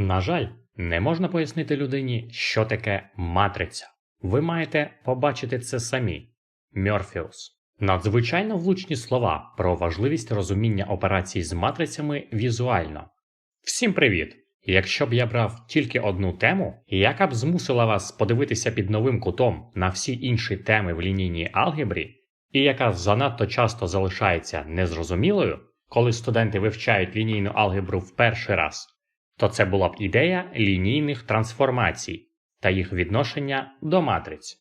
На жаль, не можна пояснити людині, що таке матриця. Ви маєте побачити це самі. Мьорфіус. Надзвичайно влучні слова про важливість розуміння операцій з матрицями візуально. Всім привіт! Якщо б я брав тільки одну тему, яка б змусила вас подивитися під новим кутом на всі інші теми в лінійній алгебрі, і яка занадто часто залишається незрозумілою, коли студенти вивчають лінійну алгебру в перший раз, то це була б ідея лінійних трансформацій та їх відношення до матриць.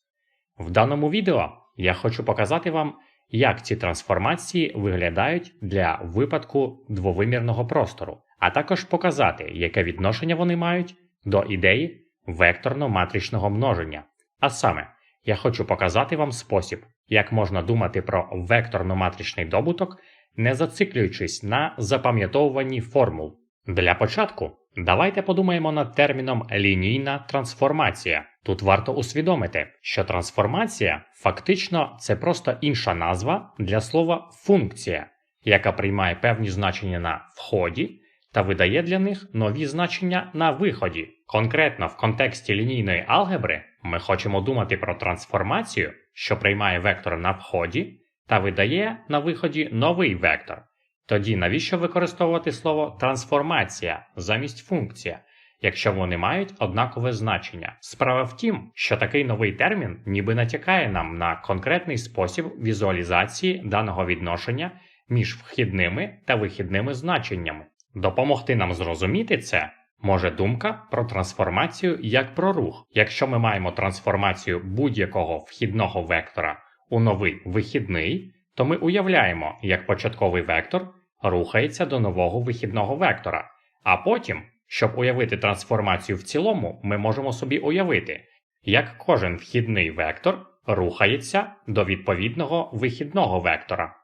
В даному відео я хочу показати вам, як ці трансформації виглядають для випадку двовимірного простору, а також показати, яке відношення вони мають до ідеї векторно-матричного множення. А саме, я хочу показати вам спосіб, як можна думати про векторно-матричний добуток, не зациклюючись на запам'ятовуванні формул. Для початку давайте подумаємо над терміном лінійна трансформація. Тут варто усвідомити, що трансформація фактично це просто інша назва для слова функція, яка приймає певні значення на вході та видає для них нові значення на виході. Конкретно в контексті лінійної алгебри ми хочемо думати про трансформацію, що приймає вектор на вході та видає на виході новий вектор. Тоді навіщо використовувати слово трансформація замість функція, якщо вони мають однакове значення? Справа в тім, що такий новий термін ніби натякає нам на конкретний спосіб візуалізації даного відношення між вхідними та вихідними значеннями. Допомогти нам зрозуміти це може думка про трансформацію як про рух. Якщо ми маємо трансформацію будь-якого вхідного вектора у новий вихідний, то ми уявляємо, як початковий вектор рухається до нового вихідного вектора. А потім, щоб уявити трансформацію в цілому, ми можемо собі уявити, як кожен вхідний вектор рухається до відповідного вихідного вектора.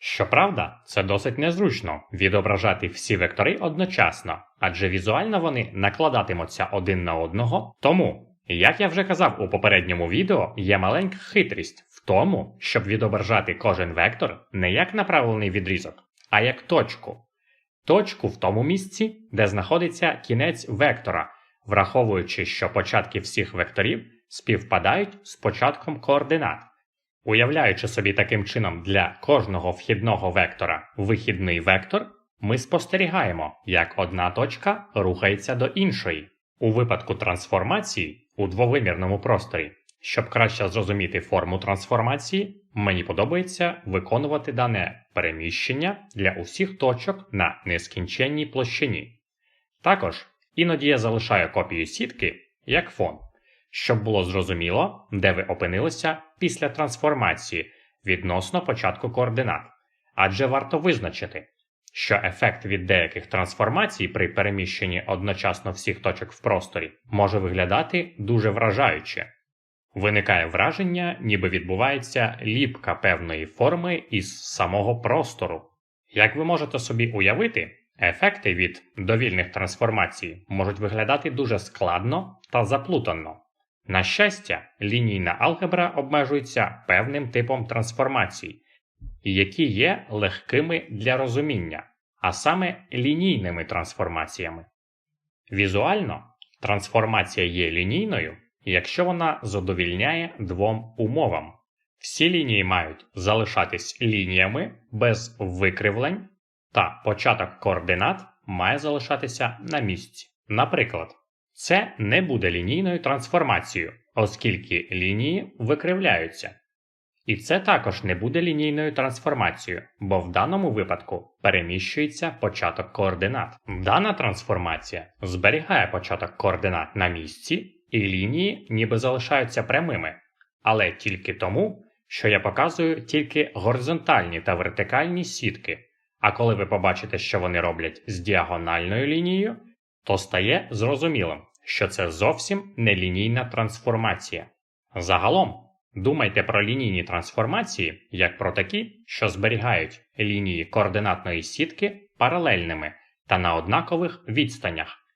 Щоправда, це досить незручно відображати всі вектори одночасно, адже візуально вони накладатимуться один на одного. Тому, як я вже казав у попередньому відео, є маленька хитрість в тому, щоб відображати кожен вектор не як направлений відрізок, а як точку. Точку в тому місці, де знаходиться кінець вектора, враховуючи, що початки всіх векторів співпадають з початком координат. Уявляючи собі таким чином для кожного вхідного вектора вихідний вектор, ми спостерігаємо, як одна точка рухається до іншої. У випадку трансформації у двовимірному просторі, щоб краще зрозуміти форму трансформації, мені подобається виконувати дане переміщення для усіх точок на нескінченній площині. Також іноді я залишаю копію сітки як фон щоб було зрозуміло, де ви опинилися після трансформації відносно початку координат, адже варто визначити, що ефект від деяких трансформацій при переміщенні одночасно всіх точок в просторі може виглядати дуже вражаюче. Виникає враження, ніби відбувається ліпка певної форми із самого простору. Як ви можете собі уявити, ефекти від довільних трансформацій можуть виглядати дуже складно та заплутано. На щастя, лінійна алгебра обмежується певним типом трансформацій, які є легкими для розуміння, а саме лінійними трансформаціями. Візуально трансформація є лінійною, якщо вона задовільняє двом умовам. Всі лінії мають залишатись лініями без викривлень, та початок координат має залишатися на місці. Наприклад, це не буде лінійною трансформацією, оскільки лінії викривляються. І це також не буде лінійною трансформацією, бо в даному випадку переміщується початок координат. Дана трансформація зберігає початок координат на місці, і лінії ніби залишаються прямими, але тільки тому, що я показую тільки горизонтальні та вертикальні сітки. А коли ви побачите, що вони роблять з діагональною лінією, то стає зрозумілим, що це зовсім не лінійна трансформація. Загалом, думайте про лінійні трансформації як про такі, що зберігають лінії координатної сітки паралельними та на однакових відстанях.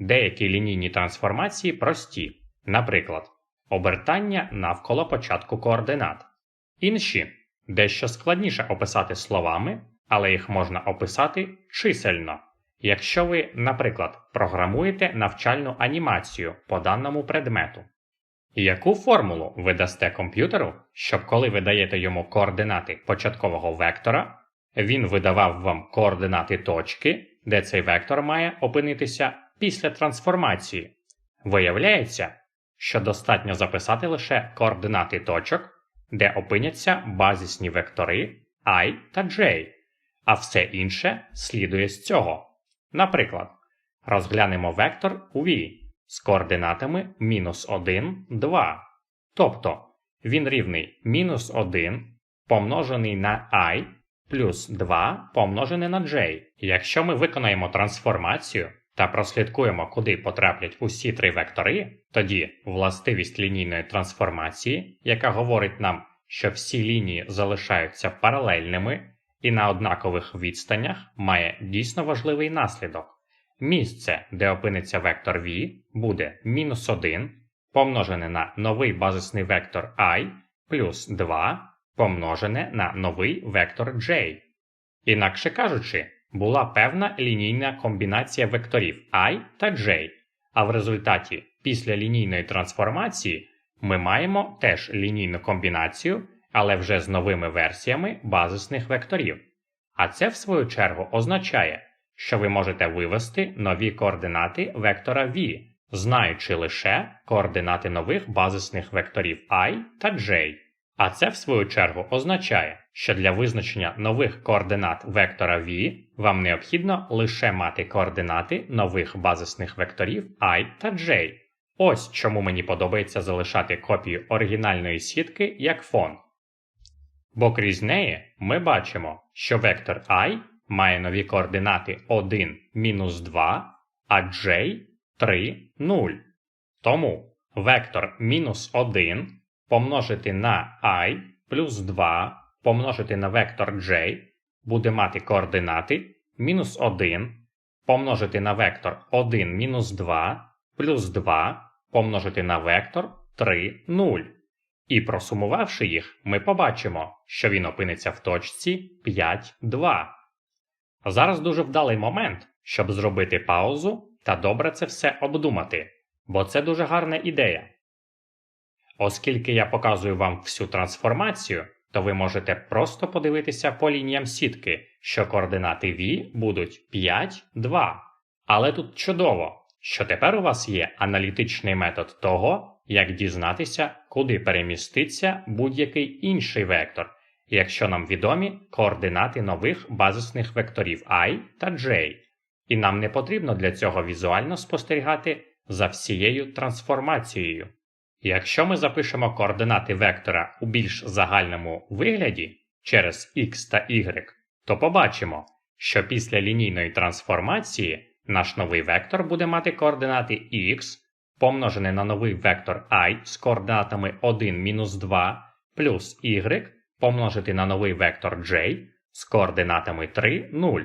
Деякі лінійні трансформації прості, наприклад, обертання навколо початку координат. Інші. Дещо складніше описати словами, але їх можна описати чисельно. Якщо ви, наприклад, програмуєте навчальну анімацію по даному предмету, яку формулу ви дасте комп'ютеру, щоб коли ви даєте йому координати початкового вектора, він видавав вам координати точки, де цей вектор має опинитися після трансформації. Виявляється, що достатньо записати лише координати точок, де опиняться базисні вектори і та j, а все інше слідує з цього. Наприклад, розглянемо вектор у v з координатами мінус 1, 2. Тобто він рівний мінус 1 помножений на і плюс 2 помножене на j. Якщо ми виконаємо трансформацію та прослідкуємо, куди потраплять усі три вектори, тоді властивість лінійної трансформації, яка говорить нам, що всі лінії залишаються паралельними і на однакових відстанях, має дійсно важливий наслідок. Місце, де опиниться вектор v, буде мінус 1 помножене на новий базисний вектор і плюс 2 помножене на новий вектор j. Інакше кажучи, була певна лінійна комбінація векторів і та j, а в результаті після лінійної трансформації ми маємо теж лінійну комбінацію, але вже з новими версіями базисних векторів. А це, в свою чергу, означає, що ви можете вивести нові координати вектора v, знаючи лише координати нових базисних векторів і та j. А це, в свою чергу, означає, що для визначення нових координат вектора v вам необхідно лише мати координати нових базисних векторів і та j. Ось чому мені подобається залишати копію оригінальної сітки як фон. Бо крізь неї ми бачимо, що вектор і має нові координати 1 мінус 2, а j 3 0. Тому вектор мінус 1 помножити на і плюс 2 помножити на вектор j буде мати координати мінус 1 помножити на вектор 1 мінус 2 плюс 2 помножити на вектор 3 0. І просумувавши їх, ми побачимо, що він опиниться в точці 5 2. Зараз дуже вдалий момент, щоб зробити паузу та добре це все обдумати, бо це дуже гарна ідея. Оскільки я показую вам всю трансформацію, то ви можете просто подивитися по лініям сітки, що координати V будуть 5, 2. Але тут чудово, що тепер у вас є аналітичний метод того, як дізнатися, куди переміститься будь-який інший вектор, якщо нам відомі координати нових базисних векторів і та j, і нам не потрібно для цього візуально спостерігати за всією трансформацією. Якщо ми запишемо координати вектора у більш загальному вигляді через x та y, то побачимо, що після лінійної трансформації наш новий вектор буде мати координати x помножене на новий вектор і з координатами 1 мінус 2 плюс y помножити на новий вектор j з координатами 3 0.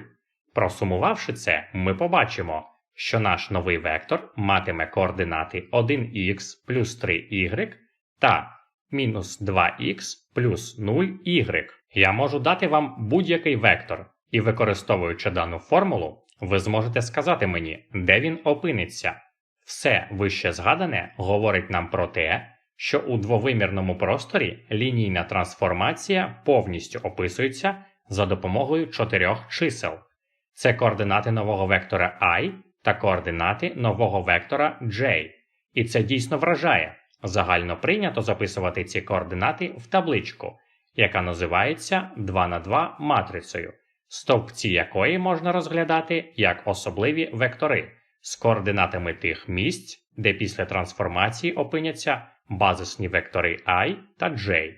Просумувавши це, ми побачимо, що наш новий вектор матиме координати 1х плюс 3y та мінус 2х плюс 0y. Я можу дати вам будь-який вектор, і використовуючи дану формулу, ви зможете сказати мені, де він опиниться. Все вище згадане говорить нам про те, що у двовимірному просторі лінійна трансформація повністю описується за допомогою чотирьох чисел. Це координати нового вектора i та координати нового вектора j. І це дійсно вражає. Загально прийнято записувати ці координати в табличку, яка називається 2 на 2 матрицею, стовпці якої можна розглядати як особливі вектори з координатами тих місць, де після трансформації опиняться базисні вектори і та j.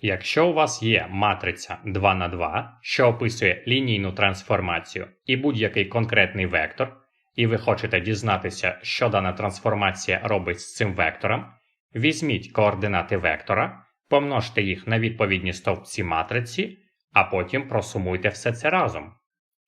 Якщо у вас є матриця 2 на 2, що описує лінійну трансформацію і будь-який конкретний вектор, і ви хочете дізнатися, що дана трансформація робить з цим вектором, візьміть координати вектора, помножте їх на відповідні стовпці матриці, а потім просумуйте все це разом.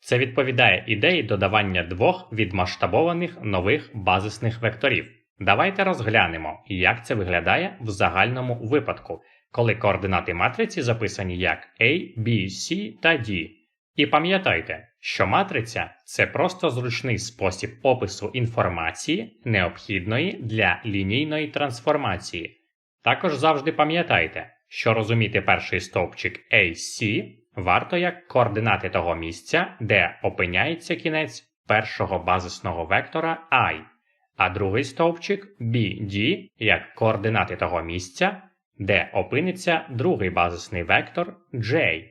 Це відповідає ідеї додавання двох відмасштабованих нових базисних векторів. Давайте розглянемо, як це виглядає в загальному випадку, коли координати матриці записані як A, B, C та D. І пам'ятайте, що матриця це просто зручний спосіб опису інформації, необхідної для лінійної трансформації. Також завжди пам'ятайте, що розуміти перший стовпчик AC варто як координати того місця, де опиняється кінець першого базисного вектора I, а другий стовпчик BD як координати того місця, де опиниться другий базисний вектор J.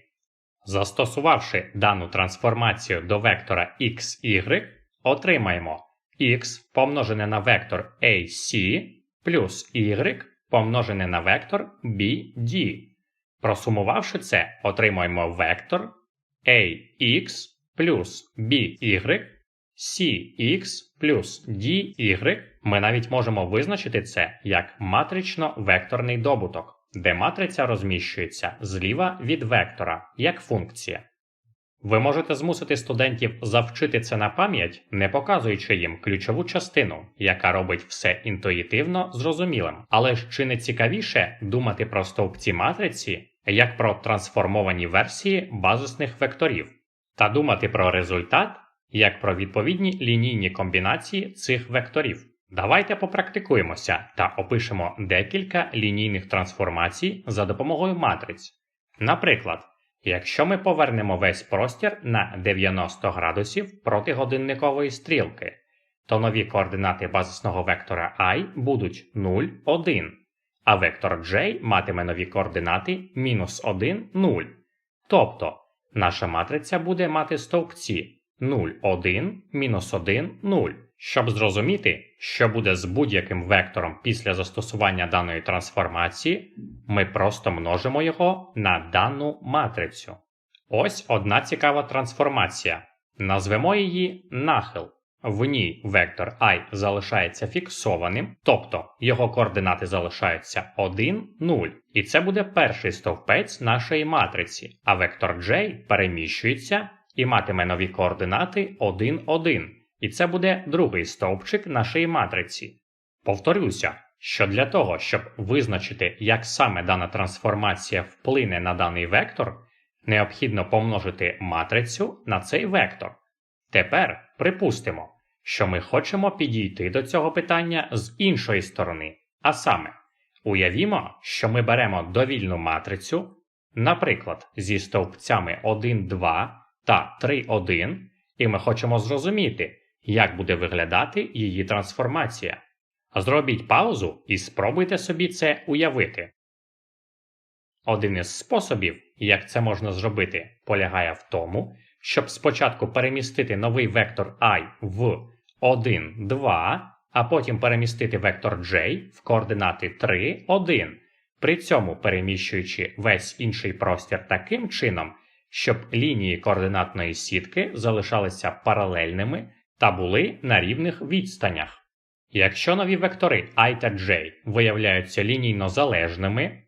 Застосувавши дану трансформацію до вектора XY, отримаємо x помножене на вектор AC плюс y помножене на вектор BD. Просумувавши це, отримаємо вектор AX плюс BY, CX плюс DY. Ми навіть можемо визначити це як матрично-векторний добуток де матриця розміщується зліва від вектора як функція. Ви можете змусити студентів завчити це на пам'ять, не показуючи їм ключову частину, яка робить все інтуїтивно зрозумілим, але ж чи не цікавіше думати про стовпці матриці як про трансформовані версії базисних векторів, та думати про результат як про відповідні лінійні комбінації цих векторів. Давайте попрактикуємося та опишемо декілька лінійних трансформацій за допомогою матриць. Наприклад, якщо ми повернемо весь простір на 90 градусів проти годинникової стрілки, то нові координати базисного вектора і будуть 0, 1, а вектор j матиме нові координати мінус 1, 0. Тобто наша матриця буде мати стовпці 0, 1, мінус 1, 0. Щоб зрозуміти, що буде з будь-яким вектором після застосування даної трансформації, ми просто множимо його на дану матрицю. Ось одна цікава трансформація. Назвемо її нахил. В ній вектор і залишається фіксованим, тобто його координати залишаються 1, 0. І це буде перший стовпець нашої матриці, а вектор j переміщується і матиме нові координати 1, 1. І це буде другий стовпчик нашої матриці. Повторюся, що для того, щоб визначити, як саме дана трансформація вплине на даний вектор, необхідно помножити матрицю на цей вектор. Тепер припустимо, що ми хочемо підійти до цього питання з іншої сторони, а саме, уявімо, що ми беремо довільну матрицю, наприклад, зі стовпцями 1, 2 та 3, 1, і ми хочемо зрозуміти як буде виглядати її трансформація. Зробіть паузу і спробуйте собі це уявити. Один із способів, як це можна зробити, полягає в тому, щоб спочатку перемістити новий вектор і в 1, 2, а потім перемістити вектор j в координати 3, 1, при цьому переміщуючи весь інший простір таким чином, щоб лінії координатної сітки залишалися паралельними та були на рівних відстанях. Якщо нові вектори і та j виявляються лінійно залежними,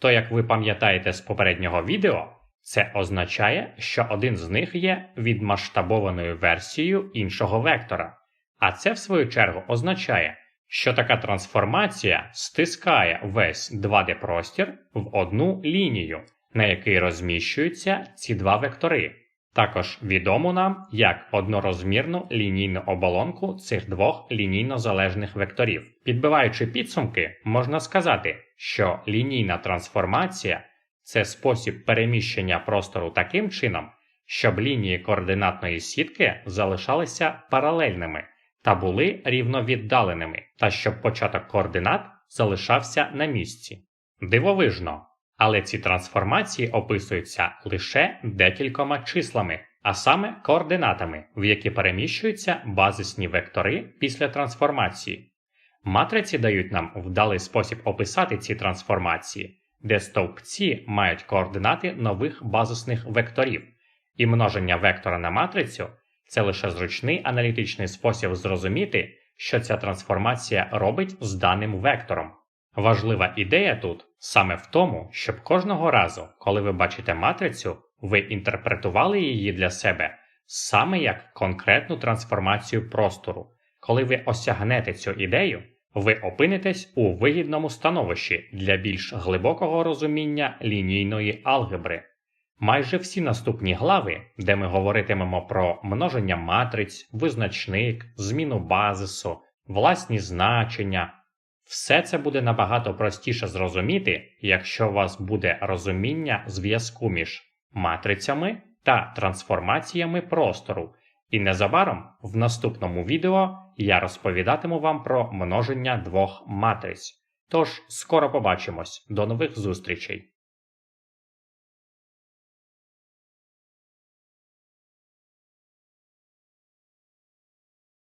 то, як ви пам'ятаєте з попереднього відео, це означає, що один з них є відмасштабованою версією іншого вектора, а це, в свою чергу, означає, що така трансформація стискає весь 2D простір в одну лінію, на якій розміщуються ці два вектори. Також відомо нам як однорозмірну лінійну оболонку цих двох лінійно залежних векторів. Підбиваючи підсумки, можна сказати, що лінійна трансформація це спосіб переміщення простору таким чином, щоб лінії координатної сітки залишалися паралельними та були рівновіддаленими, та щоб початок координат залишався на місці. Дивовижно, але ці трансформації описуються лише декількома числами, а саме координатами, в які переміщуються базисні вектори після трансформації. Матриці дають нам вдалий спосіб описати ці трансформації, де стовпці мають координати нових базисних векторів, і множення вектора на матрицю це лише зручний аналітичний спосіб зрозуміти, що ця трансформація робить з даним вектором. Важлива ідея тут саме в тому, щоб кожного разу, коли ви бачите матрицю, ви інтерпретували її для себе саме як конкретну трансформацію простору. Коли ви осягнете цю ідею, ви опинитесь у вигідному становищі для більш глибокого розуміння лінійної алгебри. Майже всі наступні глави, де ми говоритимемо про множення матриць, визначник, зміну базису, власні значення, все це буде набагато простіше зрозуміти, якщо у вас буде розуміння зв'язку між матрицями та трансформаціями простору. І незабаром в наступному відео я розповідатиму вам про множення двох матриць. Тож скоро побачимось. До нових зустрічей!